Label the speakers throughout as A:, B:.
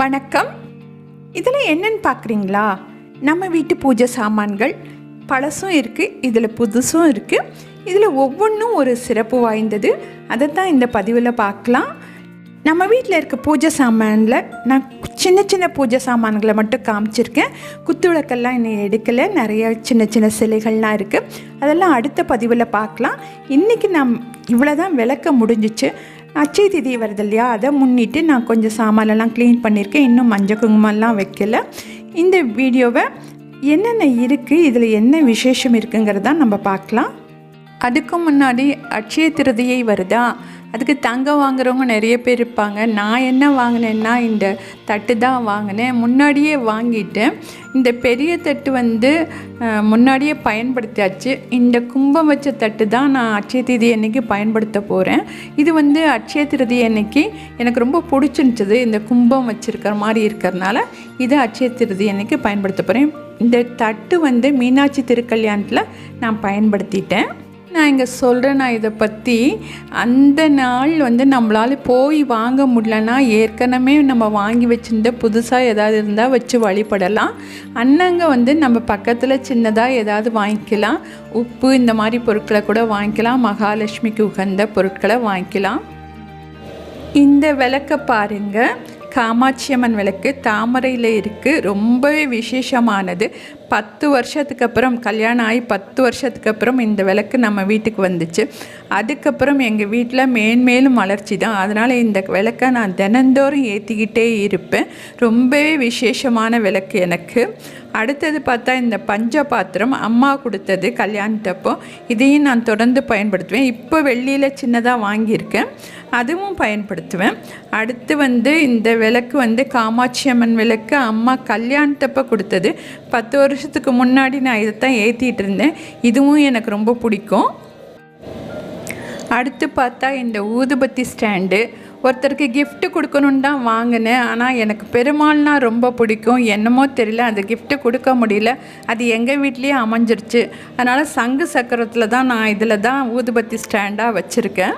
A: வணக்கம். இதில் என்னன்னு பார்க்குறீங்களா நம்ம வீட்டு பூஜை சாமான்கள் பழசும் இருக்குது இதில் புதுசும் இருக்குது இதில் ஒவ்வொன்றும் ஒரு சிறப்பு வாய்ந்தது. அதை தான் இந்த பதிவில் பார்க்கலாம் நம்ம வீட்டில் இருக்க பூஜை சாமானில் நான் சின்ன சின்ன பூஜை சாமான்களை மட்டும் காமிச்சிருக்கேன். குத்து விளக்கெல்லாம் இன்னும் எடுக்கலை. நிறைய சின்ன சின்ன சிலைகள்லாம் இருக்குது அதெல்லாம் அடுத்த பதிவில் பார்க்கலாம் இன்றைக்கி நான் இவ்வளோ தான் விளக்க முடிஞ்சிச்சு. அச்சய திதி வருது இல்லையா? அதை முன்னிட்டு நான் கொஞ்சம் சாமானெல்லாம் க்ளீன் பண்ணியிருக்கேன். இன்னும் மஞ்சள் குங்குமம்லாம் வைக்கல. இந்த வீடியோவை என்னென்ன இருக்குது இதில் என்ன விசேஷம் இருக்குங்கிறதான் நம்ம பார்க்கலாம். அதுக்கு முன்னாடி அட்சய திருதியை வருதா? அதுக்கு தங்கம் வாங்குறவங்க நிறைய பேர் இருப்பாங்க. நான் என்ன வாங்கினேன்னா இந்த தட்டு தான் வாங்கினேன். முன்னாடியே வாங்கிட்டேன். இந்த பெரிய தட்டு வந்து முன்னாடியே பயன்படுத்தியாச்சு. இந்த கும்பம் வச்ச தட்டு தான் நான் அட்சய திருதி அன்னைக்கு பயன்படுத்த போகிறேன் இது வந்து அட்சய திருதி அன்னைக்கு எனக்கு ரொம்ப பிடிச்சிருந்துச்சது இந்த கும்பம் வச்சுருக்கிற மாதிரி இருக்கிறனால இதை அட்சய திருதி அன்னைக்கு பயன்படுத்த போகிறேன் இந்த தட்டு வந்து மீனாட்சி திருக்கல்யாணத்தில் நான் பயன்படுத்திட்டேன். நான் இங்கே சொல்கிறேன் நான் இதை பற்றி அந்த நாள் வந்து நம்மளால் போய் வாங்க முடியலன்னா ஏற்கனவே நம்ம வாங்கி வச்சுருந்த புதுசாக ஏதாவது இருந்தால் வச்சு வழிபடலாம். அண்ணங்க வந்து நம்ம பக்கத்தில் சின்னதாக ஏதாவது வாங்கிக்கலாம். உப்பு இந்த மாதிரி பொருட்களை கூட வாங்கிக்கலாம். மகாலட்சுமிக்கு உகந்த பொருட்களை வாங்கிக்கலாம். இந்த விளக்க பாருங்கள் காமாட்சி அம்மன் விளக்கு தாமரையில் இருக்குது ரொம்பவே விசேஷமானது. பத்து வருஷத்துக்கு அப்புறம் கல்யாணம் ஆகி பத்து வருஷத்துக்கு அப்புறம் இந்த விளக்கு நம்ம வீட்டுக்கு வந்துச்சு. அதுக்கப்புறம் எங்கள் வீட்டில் மேன்மேலும் வளர்ச்சி தான். அதனால் இந்த விளக்கை நான் தினந்தோறும் ஏற்றிக்கிட்டே இருப்பேன். ரொம்பவே விசேஷமான விளக்கு எனக்கு. அடுத்தது பார்த்தா இந்த பஞ்ச பாத்திரம் அம்மா கொடுத்தது கல்யாணத்தப்போ. இதையும் நான் தொடர்ந்து பயன்படுத்துவேன். இப்போ வெள்ளியில் சின்னதாக வாங்கியிருக்கேன். அதுவும் பயன்படுத்துவேன். அடுத்து வந்து இந்த விளக்கு வந்து காமாட்சி அம்மன் விளக்கு அம்மா கல்யாணத்தப்போ கொடுத்தது. பத்து வருஷத்துக்கு முன்னாடி நான் இதை தான் ஏற்றிட்டு இருந்தேன். இதுவும் எனக்கு ரொம்ப பிடிக்கும். அடுத்து பார்த்தா இந்த ஊதுபத்தி ஸ்டாண்டு. ஒருத்தருக்கு கிஃப்ட்டு கொடுக்கணுன்னு தான் வாங்கினேன். ஆனால் எனக்கு பெருமாள்னா ரொம்ப பிடிக்கும். என்னமோ தெரியல அந்த கிஃப்ட்டு கொடுக்க முடியல. அது எங்கள் வீட்லேயே அமைஞ்சிருச்சு. அதனால் சங்கு சக்கரத்தில் தான் நான் இதில் தான் ஊதுபத்தி ஸ்டாண்டாக வச்சுருக்கேன்.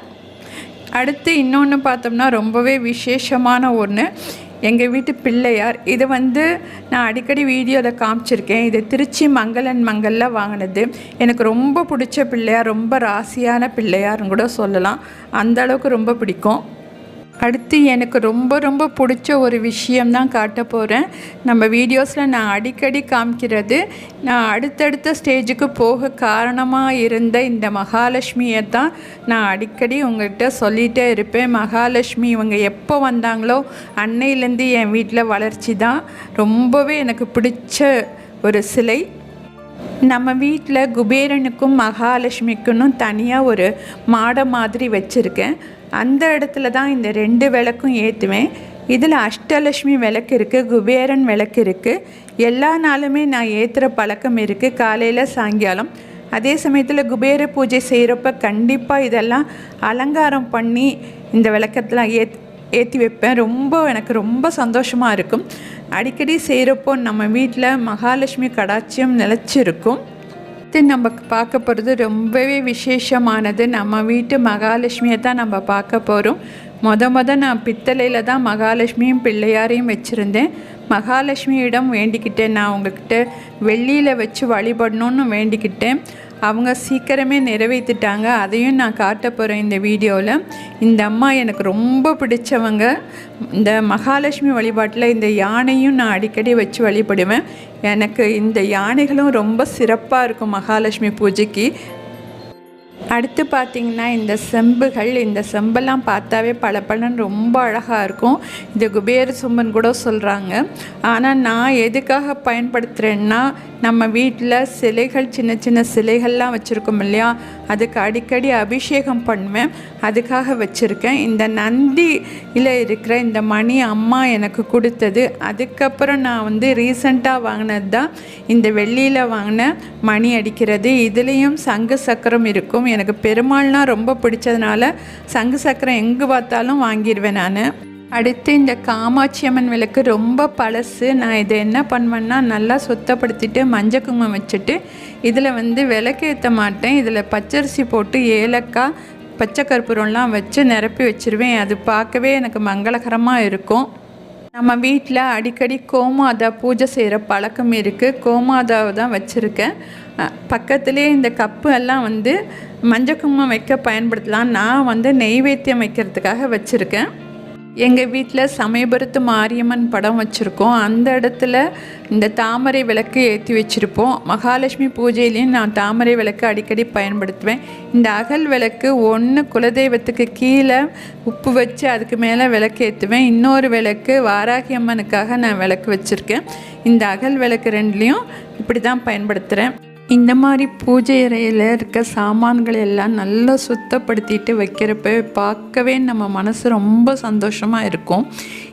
A: அடுத்து இன்னொன்று பார்த்தோம்னா ரொம்பவே விசேஷமான ஒன்று எங்கள் வீட்டு பிள்ளையார் இது வந்து நான் அடிக்கடி வீடியோவில் காமிச்சிருக்கேன். இது திருச்சி மங்களன் மங்கலில் வாங்கினது. எனக்கு ரொம்ப பிடிச்ச பிள்ளையார் ரொம்ப ராசியான பிள்ளையார்னு கூட சொல்லலாம். அந்த அளவுக்கு ரொம்ப பிடிக்கும். அடுத்து எனக்கு ரொம்ப ரொம்ப பிடிச்ச ஒரு விஷயம்தான் காட்ட போகிறேன் நம்ம வீடியோஸில் நான் அடிக்கடி காமிக்கிறது நான் அடுத்தடுத்த ஸ்டேஜுக்கு போக காரணமாக இருந்த இந்த மகாலட்சுமியை தான் நான் அடிக்கடி உங்கள்கிட்ட சொல்லிகிட்டே இருப்பேன். மகாலட்சுமி இவங்க எப்போ வந்தாங்களோ அன்னையிலேருந்து என் வீட்டில் வளர்ச்சி தான் ரொம்பவே எனக்கு பிடிச்ச ஒரு சிலை. நம்ம வீட்டில் குபேரனுக்கும் மகாலட்சுமிக்குன்னு தனியாக ஒரு மாடை மாதிரி வச்சுருக்கேன். அந்த இடத்துல தான் இந்த ரெண்டு விளக்கும் ஏற்றுவேன் இதில் அஷ்டலட்சுமி விளக்கு இருக்குது குபேரன் விளக்கு இருக்குது எல்லா நாளுமே நான் ஏற்றுகிற பழக்கம் இருக்குது காலையில் சாயங்காலம். அதே சமயத்தில் குபேர பூஜை செய்கிறப்ப கண்டிப்பாக இதெல்லாம் அலங்காரம் பண்ணி இந்த விளக்கத்தெலாம் ஏத் ஏற்றி வைப்பேன். ரொம்ப எனக்கு ரொம்ப சந்தோஷமாக இருக்கும். அடிக்கடி செய்கிறப்போ நம்ம வீட்டில் மகாலட்சுமி கடாட்சியம் நிலச்சிருக்கும். அடுத்து நம்ம பார்க்க போகிறது ரொம்பவே விசேஷமானது. நம்ம வீட்டு மகாலட்சுமியை தான் நம்ம பார்க்க போகிறோம் மொத மொத நான் பித்தளையில் தான் மகாலட்சுமியும் பிள்ளையாரையும் வச்சுருந்தேன். மகாலட்சுமியிடம் வேண்டிக்கிட்டேன். நான் உங்ககிட்ட வெள்ளியில் வச்சு வழிபடணும்னு வேண்டிக்கிட்டேன். அவங்க சீக்கிரமே நிறைவேற்றிட்டாங்க அதையும் நான் காட்ட போகிறேன் இந்த வீடியோவில் இந்த அம்மா எனக்கு ரொம்ப பிடிச்சவங்க. இந்த மகாலட்சுமி வழிபாட்டில் இந்த யானையும் நான் அடிக்கடி வச்சு வழிபடுவேன். எனக்கு இந்த யானைகளும் ரொம்ப சிறப்பாக இருக்கும் மகாலட்சுமி பூஜைக்கு. அடுத்து பார்த்திங்கன்னா இந்த செம்புகள் இந்த செம்பெல்லாம் பார்த்தாவே பளபளன்னு ரொம்ப அழகாக இருக்கும். இது குபேர சொம்பன் கூட சொல்கிறாங்க ஆனால் நான் எதுக்காக பயன்படுத்துகிறேன்னா நம்ம வீட்டில் சிலைகள் சின்ன சின்ன சிலைகள்லாம் வச்சுருக்கோம் இல்லையா? அதுக்கு அடிக்கடி அபிஷேகம் பண்ணுவேன். அதுக்காக வச்சுருக்கேன். இந்த நந்தியில் இருக்கிற இந்த மணி அம்மா எனக்கு கொடுத்தது. அதுக்கப்புறம் நான் வந்து ரீசண்டாக வாங்கினது தான் இந்த வெள்ளியில் வாங்கின மணி அடிக்கிறது. இதுலேயும் சங்கு சக்கரம் இருக்கும். எனக்கு பெருமாள்னால் ரொம்ப பிடிச்சதுனால சங்கு சக்கரம் எங்கே பார்த்தாலும் வாங்கிடுவேன் நான். அடுத்து இந்த காமாட்சி அம்மன் விளக்கு ரொம்ப பழசு. நான் இதை என்ன பண்ணுவேன்னா நல்லா சுத்தப்படுத்திட்டு மஞ்சள் குங்குமம் வச்சுட்டு இதில் வந்து விளக்கு ஏற்ற மாட்டேன். இதில் பச்சரிசி போட்டு ஏலக்காய் பச்சை கற்பூரம்லாம் வச்சு நிரப்பி வச்சிருவேன். அது பார்க்கவே எனக்கு மங்களகரமாக இருக்கும். நம்ம வீட்டில் அடிக்கடி கோமாதா பூஜை செய்கிற பழக்கம் இருக்குது கோமாதாவை தான் வச்சுருக்கேன். பக்கத்துலேயே இந்த கப்பு எல்லாம் வந்து மஞ்சள் குங்குமம் வைக்க பயன்படுத்தலாம். நான் வந்து நெய்வேத்தியம் வைக்கிறதுக்காக வச்சுருக்கேன். எங்கள் வீட்டில் சமயபுரத்து மாரியம்மன் படம் வச்சுருக்கோம். அந்த இடத்துல இந்த தாமரை விளக்கு ஏற்றி வச்சுருப்போம். மகாலட்சுமி பூஜையிலையும் நான் தாமரை விளக்கு அடிக்கடி பயன்படுத்துவேன். இந்த அகல் விளக்கு ஒன்று குலதெய்வத்துக்கு கீழே உப்பு வச்சு அதுக்கு மேலே விளக்கு ஏற்றுவேன் இன்னொரு விளக்கு வாராகி அம்மனுக்காக நான் விளக்கு வச்சுருக்கேன். இந்த அகல் விளக்கு ரெண்டுலேயும் இப்படி தான் பயன்படுத்துகிறேன் இந்த மாதிரி பூஜை அறையில் இருக்க சாமான்கள் எல்லாம் நல்லா சுத்தப்படுத்திட்டு வைக்கிறப்ப பார்க்கவே நம்ம மனசு ரொம்ப சந்தோஷமாக இருக்கும்.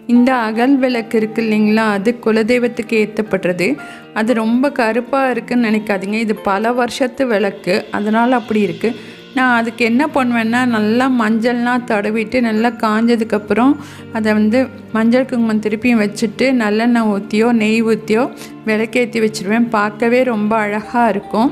A: இந்த அகல் விளக்கு இருக்குது இல்லைங்களா? அது குலதெய்வத்துக்கு ஏற்றப்படுறது அது ரொம்ப கருப்பாக இருக்குன்னு நினைக்காதீங்க. இது பல வருஷத்து விளக்கு. அதனால் அப்படி இருக்குது நான் அதுக்கு என்ன பண்ணுவேன்னா நல்லா மஞ்சள்லாம் தடவிட்டு நல்லா காஞ்சதுக்கப்புறம் அதை வந்து மஞ்சள் குங்குமம் திருப்பியும் வச்சுட்டு நல்லெண்ணெய் ஊற்றியோ நெய் ஊற்றியோ விளக்கேற்றி வச்சுருவேன். பார்க்கவே ரொம்ப அழகாக இருக்கும்.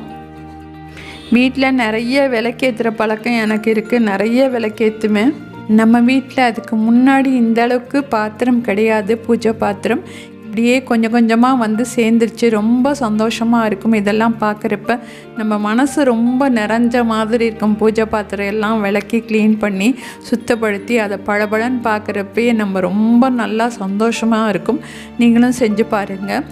A: வீட்டில் நிறைய விளக்கேற்றுற பழக்கம் எனக்கு இருக்குது நிறைய விளக்கேற்றுவேன் நம்ம வீட்டில் அதுக்கு முன்னாடி இந்த அளவுக்கு பாத்திரம் கிடையாது. பூஜை பாத்திரம். இப்படியே கொஞ்சம் கொஞ்சமாக வந்து சேர்ந்துருச்சு. ரொம்ப சந்தோஷமாக இருக்கும் இதெல்லாம் பார்க்குறப்ப நம்ம மனசு ரொம்ப நிறைஞ்ச மாதிரி இருக்கும். பூஜை பாத்திரம் எல்லாம் விளக்கி க்ளீன் பண்ணி சுத்தப்படுத்தி அதை பளபளன்னு பார்க்குறப்பயே நம்ம ரொம்ப நல்லா சந்தோஷமாக இருக்கும். நீங்களும் செஞ்சு பாருங்கள்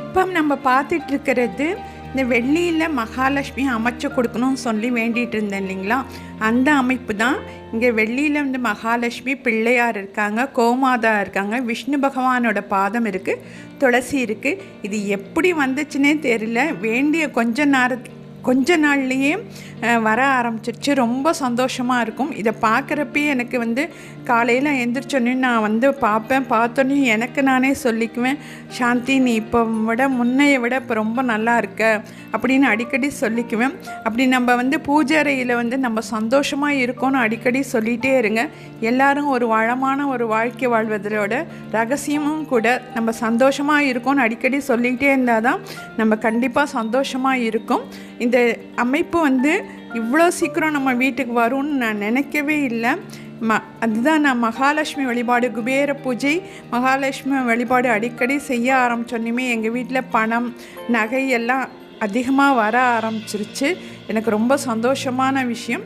A: இப்போ நம்ம பார்த்துட்டு இருக்கிறது இந்த வெள்ளியில் மகாலட்சுமி அமைச்சு கொடுக்கணும்னு சொல்லி வேண்டிகிட்டு இருந்தேன் இல்லைங்களா? அந்த அமைப்பு தான் இங்கே வெள்ளியில் வந்து மகாலட்சுமி பிள்ளையார் இருக்காங்க கோமாதா இருக்காங்க விஷ்ணு பகவானோட பாதம் இருக்குது துளசி இருக்குது இது எப்படி வந்துச்சுன்னே தெரியல. வேண்டிய கொஞ்ச நேரத்துக்கு கொஞ்ச நாள்லேயே வர ஆரம்பிச்சிருச்சு. ரொம்ப சந்தோஷமாக இருக்கும். இதை பார்க்குறப்பே எனக்கு வந்து காலையில் எந்திரிச்சோன்னே நான் வந்து பார்ப்பேன் பார்த்தோன்னே எனக்கு நானே சொல்லிக்குவேன் சாந்தி நீ இப்போ விட முன்னைய விட இப்போ ரொம்ப நல்லா இருக்க. அப்படின்னு அடிக்கடி சொல்லிக்குவேன். அப்படி நம்ம வந்து பூஜாரையில் வந்து நம்ம சந்தோஷமாக இருக்கோன்னு அடிக்கடி சொல்லிகிட்டே இருங்க. எல்லாரும் ஒரு வளமான ஒரு வாழ்க்கை வாழ்வதோட ரகசியமும் கூட நம்ம சந்தோஷமாக இருக்கோன்னு அடிக்கடி சொல்லிக்கிட்டே இருந்தால் தான் நம்ம கண்டிப்பாக சந்தோஷமாக இருக்கும். இந்த இந்த அமைப்பு வந்து இவ்வளோ சீக்கிரம் நம்ம வீட்டுக்கு வரும்னு நான் நினைக்கவே இல்லை. ம அதுதான் நான் மகாலட்சுமி வழிபாடு குபேர பூஜை மகாலட்சுமி வழிபாடு அடிக்கடி செய்ய ஆரம்பித்தோன்னே எங்கள் வீட்டில் பணம் நகை எல்லாம் அதிகமாக வர ஆரம்பிச்சிருச்சு. எனக்கு ரொம்ப சந்தோஷமான விஷயம்.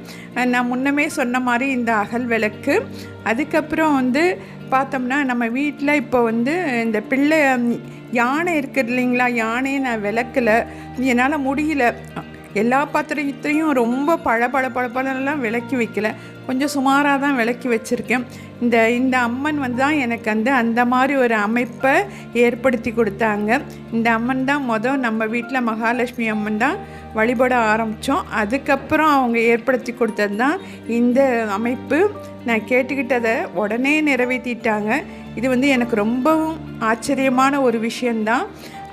A: நான் முன்னமே சொன்ன மாதிரி இந்த அகல் விளக்கு. அதுக்கப்புறம் வந்து பார்த்தோம்னா நம்ம வீட்டில் இப்போ வந்து இந்த பிள்ளை யானை இருக்குது இல்லைங்களா? யானையை நான் விளக்கில். என்னால் முடியல. எல்லா பாத்திரத்தையும் ரொம்ப பழ பழ பழ விளக்கி வைக்கல. கொஞ்சம் சுமாராக தான் விளக்கி வச்சுருக்கேன். இந்த இந்த அம்மன் வந்து தான் எனக்கு வந்து அந்த மாதிரி ஒரு அமைப்பை ஏற்படுத்தி கொடுத்தாங்க. இந்த அம்மன் தான் மொதல் நம்ம வீட்டில் மகாலட்சுமி அம்மன் தான் வழிபட ஆரம்பித்தோம் அதுக்கப்புறம் அவங்க ஏற்படுத்தி கொடுத்தது தான் இந்த அமைப்பு. நான் கேட்டுக்கிட்டதை உடனே நிறைவேற்றிட்டாங்க. இது வந்து எனக்கு ரொம்பவும் ஆச்சரியமான ஒரு விஷயந்தான்.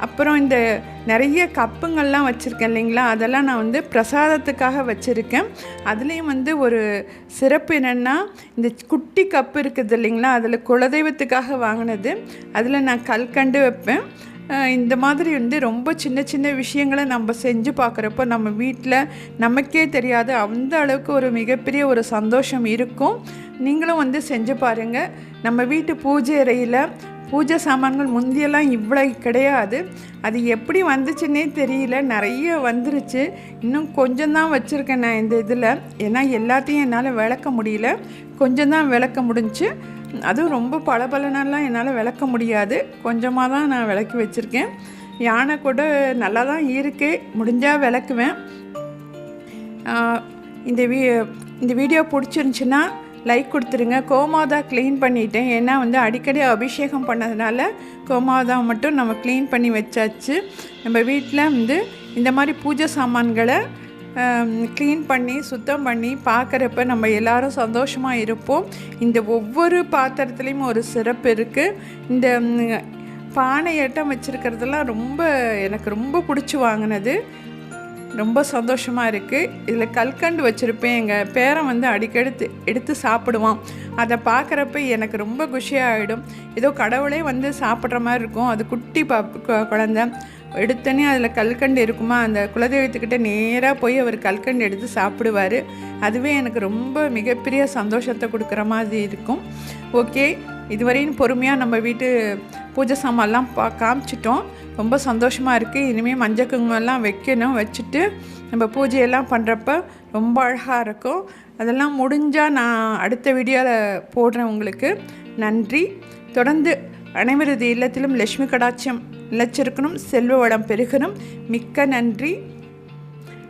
A: அப்புறம் இந்த நிறைய கப்புங்கள்லாம் வச்சுருக்கேன் இல்லைங்களா? அதெல்லாம் நான் வந்து பிரசாதத்துக்காக வச்சுருக்கேன். அதுலேயும் வந்து ஒரு சிறப்பு என்னென்னா இந்த குட்டி கப்பு இருக்குது இல்லைங்களா? அதில் குலதெய்வத்துக்காக வாங்கினது. அதில் நான் கல்கண்டு வைப்பேன். இந்த மாதிரி வந்து ரொம்ப சின்ன சின்ன விஷயங்களை நம்ம செஞ்சு பார்க்குறப்போ நம்ம வீட்டில் நமக்கே தெரியாது. அந்த அளவுக்கு ஒரு மிகப்பெரிய ஒரு சந்தோஷம் இருக்கும். நீங்களும் வந்து செஞ்சு பாருங்கள் நம்ம வீட்டு பூஜை அறையில் பூஜை சாமான்கள் முந்தியெல்லாம் இவ்வளோ கிடையாது. அது எப்படி வந்துச்சுன்னே தெரியல. நிறைய வந்துருச்சு. இன்னும் கொஞ்சம் தான் வச்சுருக்கேன் நான் இந்த இதில். ஏன்னா எல்லாத்தையும் என்னால் விளக்க முடியல. கொஞ்சம் தான் விளக்க முடிஞ்சு அதுவும் ரொம்ப பளபளனெல்லாம் என்னால் விளக்க முடியாது. கொஞ்சமாக தான் நான் விளக்கி வச்சுருக்கேன். யானை கூட நல்லா தான் இருக்குது முடிஞ்சால் விளக்குவேன். இந்த வீ இந்த வீடியோ பிடிச்சிருந்துச்சின்னா லைக் கொடுத்துருங்க. கோமாதா க்ளீன் பண்ணிட்டேன். ஏன்னா வந்து அடிக்கடி அபிஷேகம் பண்ணதுனால கோமாதா மட்டும் நம்ம க்ளீன் பண்ணி வச்சாச்சு. நம்ம வீட்டில் வந்து இந்த மாதிரி பூஜை சாமான்களை க்ளீன் பண்ணி சுத்தம் பண்ணி பார்க்குறப்ப நம்ம எல்லாரும் சந்தோஷமாக இருப்போம். இந்த ஒவ்வொரு பாத்திரத்துலேயும் ஒரு சிறப்பு இருக்குது இந்த பானை எட்டம் வச்சுருக்கிறதுலாம் ரொம்ப எனக்கு ரொம்ப பிடிச்சி வாங்கினது. ரொம்ப சந்தோஷமாக இருக்குது இதில் கல்கண்டு வச்சுருப்பேன். எங்கள் பேரன் வந்து அடிக்கடி எடுத்து சாப்பிடுவான். அதை பார்க்குறப்ப எனக்கு ரொம்ப குஷியாகிடும் ஏதோ கடவுளே வந்து சாப்பிட்ற மாதிரி இருக்கும். அது குட்டி பா குழந்த. எடுத்தோன்னே அதில் கல்கண்டு இருக்குமா? அந்த குலதெய்வத்துக்கிட்ட நேராக போய் அவர் கல்கண்டு எடுத்து சாப்பிடுவார். அதுவே எனக்கு ரொம்ப மிகப்பெரிய சந்தோஷத்தை கொடுக்குற மாதிரி இருக்கும். ஓகே இதுவரையும் பொறுமையாக நம்ம வீட்டு பூஜை சாமான்லாம் பா காமிச்சிட்டோம். ரொம்ப சந்தோஷமாக இருக்குது இனிமேல் மஞ்சள் குங்குமம்லாம் வைக்கணும் வச்சுட்டு நம்ம பூஜையெல்லாம் பண்ணுறப்ப ரொம்ப அழகாக இருக்கும். அதெல்லாம் முடிஞ்சால் நான் அடுத்த வீடியோவில் போடுறேன் உங்களுக்கு. நன்றி. தொடர்ந்து அனைவரது இல்லத்திலும் லட்சுமி கடாட்சியம் நிலச்சிருக்கணும் செல்வ வளம் பெருகணும். மிக்க நன்றி.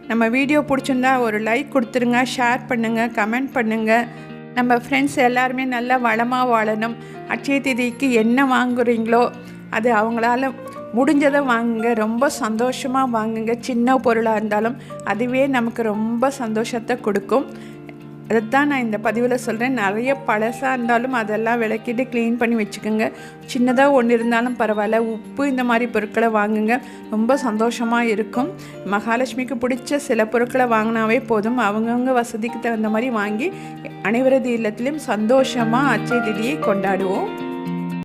A: நம்ம வீடியோ பிடிச்சிருந்தா ஒரு லைக் கொடுத்துருங்க ஷேர் பண்ணுங்கள் கமெண்ட் பண்ணுங்கள் நம்ம ஃப்ரெண்ட்ஸ் எல்லாருமே நல்லா வளமாக வாழணும். அட்சய திதிக்கு என்ன வாங்குறீங்களோ அது அவங்களால முடிஞ்சதை வாங்குங்க. ரொம்ப சந்தோஷமாக வாங்குங்க. சின்ன பொருளாக இருந்தாலும் அதுவே நமக்கு ரொம்ப சந்தோஷத்தை கொடுக்கும். அதைத்தான் நான் இந்த பதிவில் சொல்கிறேன் நிறைய பழசாக இருந்தாலும் அதெல்லாம் விளக்கிட்டு க்ளீன் பண்ணி வச்சுக்கோங்க. சின்னதாக ஒன்று இருந்தாலும் பரவாயில்ல. உப்பு இந்த மாதிரி பொருட்களை வாங்குங்க. ரொம்ப சந்தோஷமாக இருக்கும். மகாலட்சுமிக்கு பிடிச்ச சில பொருட்களை வாங்கினாவே போதும். அவங்கவுங்க வசதிக்கு தகுந்த மாதிரி வாங்கி அனைவரது இல்லத்திலும் சந்தோஷமாக அச்சை திதியை கொண்டாடுவோம்.